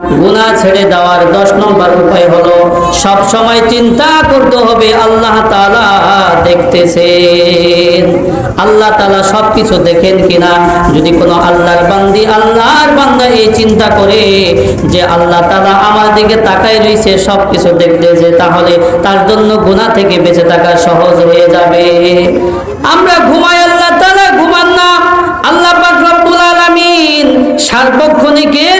গুনাহ ছেড়ে দেওয়ার দশ নম্বর উপায় হলো সব সময় চিন্তা করতে হবে আল্লাহ তাআলা দেখতেছেন। আল্লাহ তাআলা সবকিছু দেখেন কিনা? যদি কোনো আল্লাহর বান্দি, আল্লাহর বান্দা এই চিন্তা করে যে আল্লাহ তাআলা আমার দিকে তাকাই রয়েছে সবকিছু দেখতেছে তাহলে তার জন্য গুনাহ থেকে বেঁচে থাকা সহজ হয়ে যাবে। আমরা ঘুমাই, আল্লাহ তালা ঘুমান না। আল্লাহ রব্বুল আলামিন সার্বক্ষণিকের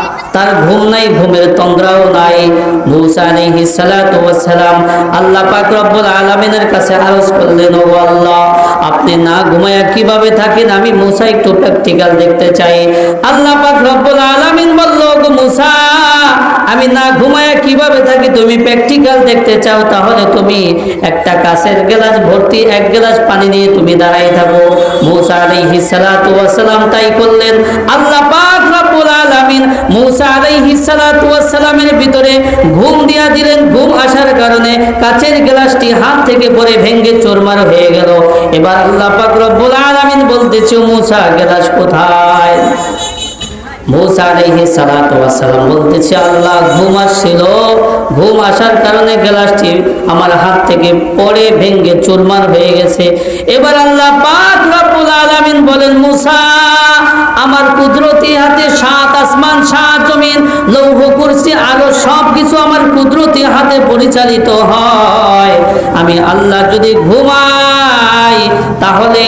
তার ঘুম নাই, ঘুমের তন্দ্রাও নাই। মুসা আলাইহিস সালাতু ওয়াস সালাম আল্লাহ পাক রব্বুল আলামিনের কাছে আরজ করলেন, ও আল্লাহ, আপনি না ঘুমায়া কীভাবে থাকেন? আমি মুসা একটু প্র্যাকটিক্যাল দেখতে চাই। আল্লাহ পাক রব্বুল আলামিন বলল গো মুসা, আমি না ঘুমায়া কীভাবে থাকি? তুমি প্র্যাকটিক্যাল দেখতে চাও, তাহলে তুমি একটা কাছের গ্লাস ভর্তি এক গ্লাস পানি নিয়ে তুমি দাঁড়াই থাকো। মুসা আলাইহিস সালাতু ওয়াস সালাম তাই করলেন। আল্লাহ পাক রব্বুল আলামিন মুসা আলাইহিস সালাতু ভিতরে ঘুম দিয়া দিলেন। ঘুম আসার কারণে কাচের গ্লাসটি হাত থেকে পড়ে চুরমার হয়ে গেল। এবার আল্লাহ পাক আলামিন বলতেছে গ্লাস কোথায়? সালাতু বলতেছে, আল্লাহ, ঘুম আসছিল। ঘুম আসার কারণে গ্লাসটি আমার হাত থেকে পড়ে ভেঙে চুরমার হয়ে গেছে। এবার আল্লাহ পাক আলামিন বলেন, মুসা, আমার কুদরতি হাতে পরিচালিত হয়। আমি আল্লাহ যদি ঘুমাই তাহলে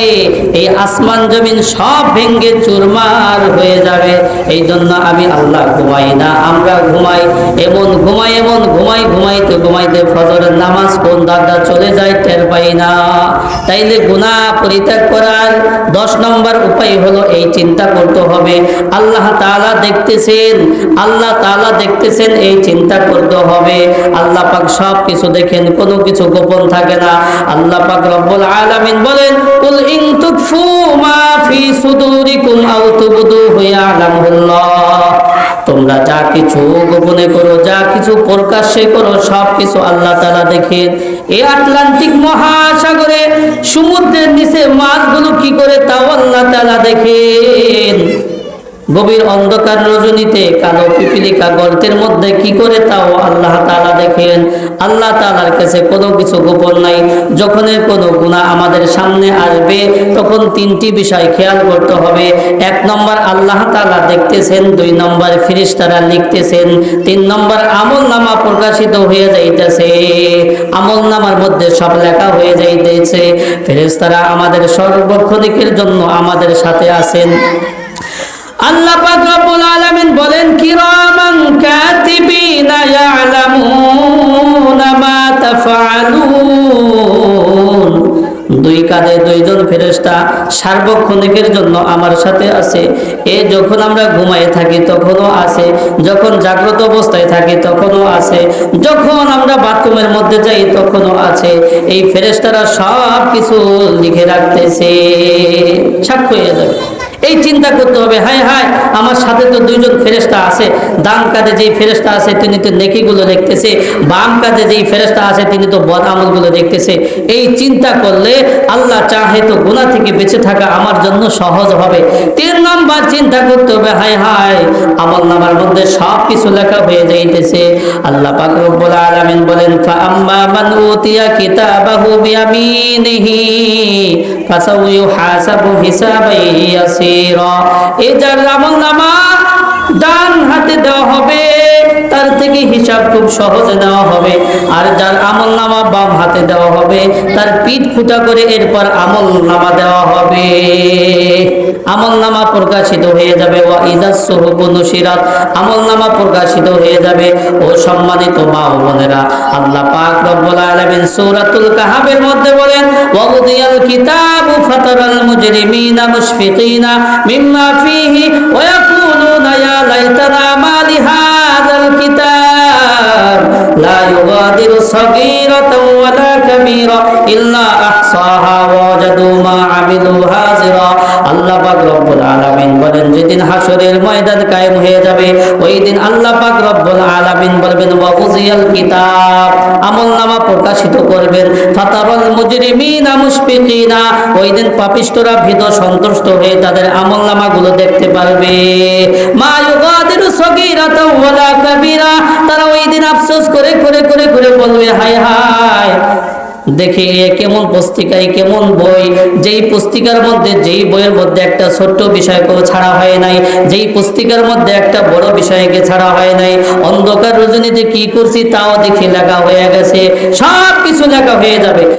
এই আসমান জমিন সব ভেঙ্গে চুরমার হয়ে যাবে। এই জন্য আমি আল্লাহ ঘুমাই না, আমরা ঘুমাই, এমন ঘুমাই এমন ঘুমাই, ঘুমাইতে ঘুমাইতে ফজরের নামাজ কোন দাদা চলে যায় টের পাই না। তাইলে গুনাহ পরিত্যাগ করার দশ নম্বর উপায় হলো এই চিন্তা করতে হবে। আল্লাহ তালা দেখতেছেন, আল্লাহ তালা দেখতেছেন এই চিন্তা করতে হবে। আল্লাহ পাক সব কিছু দেখেন, কোনো কিছু গোপন থাকে না। আল্লাহ পাক রব্বুল আলামিন বলেন কুল ইন তুফু মা ফি সুদুরিকুম আও তুবদুহু ইয়ালামুল্লাহ তোমরা যা কিছু গোপনে করো, যা কিছু প্রকাশ্যে করো, সব কিছু আল্লাহ তালা দেখেন। এই আটলান্টিক মহাসাগরে সমুদ্রের নিচে মাছগুলো কি করে তাও আল্লাহ তালা দেখেন। গভীর অন্ধকার রজনীতে কালো পিপিলিকা গর্তের মধ্যে কি করে তাও আল্লাহ তালা দেখেন? আল্লাহ তালার কাছে কোনো কিছু গোপন নাই। যখনই কোনো গুনাহ আমাদের সামনে আসবে, তখন তিনটি বিষয় খেয়াল করতে হবে। এক নম্বর, আল্লাহ তাআলা দেখতেছেন। দুই নম্বর ফিরিস্তারা লিখতেছেন। তিন নম্বর, আমল নামা প্রকাশিত হয়ে যাইতেছে। আমল নামার মধ্যে সব লেখা হয়ে যাইতেছে। ফেরেশতারা আমাদের সর্বক্ষণিকের জন্য আমাদের সাথে আছেন। আল্লাহ পাক রব্বুল আলামিন বলেন, কিরামান কাতিবিনা ইয়ালামুনা মা তাফআলুন। দুই কাঁধে দুইজন ফেরেশতা সার্বক্ষণিকের জন্য আমার সাথে আছে। এ যখন আমরা ঘুমায় থাকি, তখনও আছে। যখন জাগ্রত অবস্থায় থাকি, তখনও আছে। যখন আমরা বাথরুমের মধ্যে যাই, তখনও আছে। এই ফেরেশতারা সব কিছু লিখে রাখতেছে। সাক্ষ্য হয়ে যাবে। এই চিন্তা করতে হবে, হায় হায়, আমার সাথে তো দুইজন ফেরেস্তা আছে। ডান কাজে যেই ফেরেস্তা আছে, তিনি তো নেকিগুলো দেখতেছে। বাম কাজে যেই ফেরেস্তা আছে, তিনি তো বদ আমলগুলো দেখতেছে। এই চিন্তা করলে আল্লাহ চাহে তো গোনা থেকে বেঁচে থাকা আমার জন্য সহজ হবে। তিন নম্বর চিন্তা করতে হবে, হায় হায় আমল নামার মধ্যে সব কিছু লেখা হয়ে যাইতেছে। আল্লাহ পাক রব্বুল বলেন ফা আম্মা মান উতিয়া হিসাবাই এই যার আমল নামা ডান হাতে দেওয়া হবে, তার থেকে হিসাব খুব সহজে দেওয়া হবে। আর যার আমল নামা বাম হাতে দেওয়া হবে, তার পিঠ ফুটা করে এরপর আমল নামা দেওয়া হবে। আমল নামা প্রকাশিত হয়ে যাবে, ওয়া ইজাজ সুহুবু নুশিরাত। আমল নামা প্রকাশিত হয়ে যাবে, ও সম্মানিত মা ও বোনেরা, আল্লাহ পাক রব্বুল আলামিন সূরাতুল কাহাফের মধ্যে বলেন, ওয়া উদিয়াল কিতাবু ফাতারাল মুজরিমিনা মুশফিকিনা মিম্মা ফীহি ওয়া ইয়াকুলুনা সাগীরাতাও ওয়ালা কাবীরা ইল্লা আহসাহা ওয়াজাদু মা আমিলু হাজিরা আল্লাহ পাক রব্বুল আলামিন বলেন, যেদিন হাসরের ময়দান কায়েম হয়ে যাবে, ওই দিন আল্লাহ পাক রব্বুল আলামিন বলবেন ওয়া উজিয়াল কিতাব আমলনামা প্রকাশিত করবেন। ফাতারাল মুজরিমিনা মুশফিকিনা, ওই দিন পাপিষ্ঠরা ভীত সন্তুষ্ট হয়ে তাদের আমলনামাগুলো দেখতে পারবে। মা ইউগাদিরু সগীরাতাও ওয়ালা কাবীরা, তারা ওই দিন আফসোস করে করে হায় হায়। দেখে এ কেমন পুস্তিকায় কেমন বই। যেই পুস্তিকার মধ্যে, যেই বইয়ের মধ্যে একটা ছোট্ট বিষয়কেও ছাড়া হয় নাই, যেই পুস্তিকার মধ্যে একটা বড় বিষয়কে ছাড়া হয় নাই, অন্ধকার রজনীতে কি করছি তাও দেখি লেখা হয়ে গেছে সব কিছু লেখা হয়ে যাবে।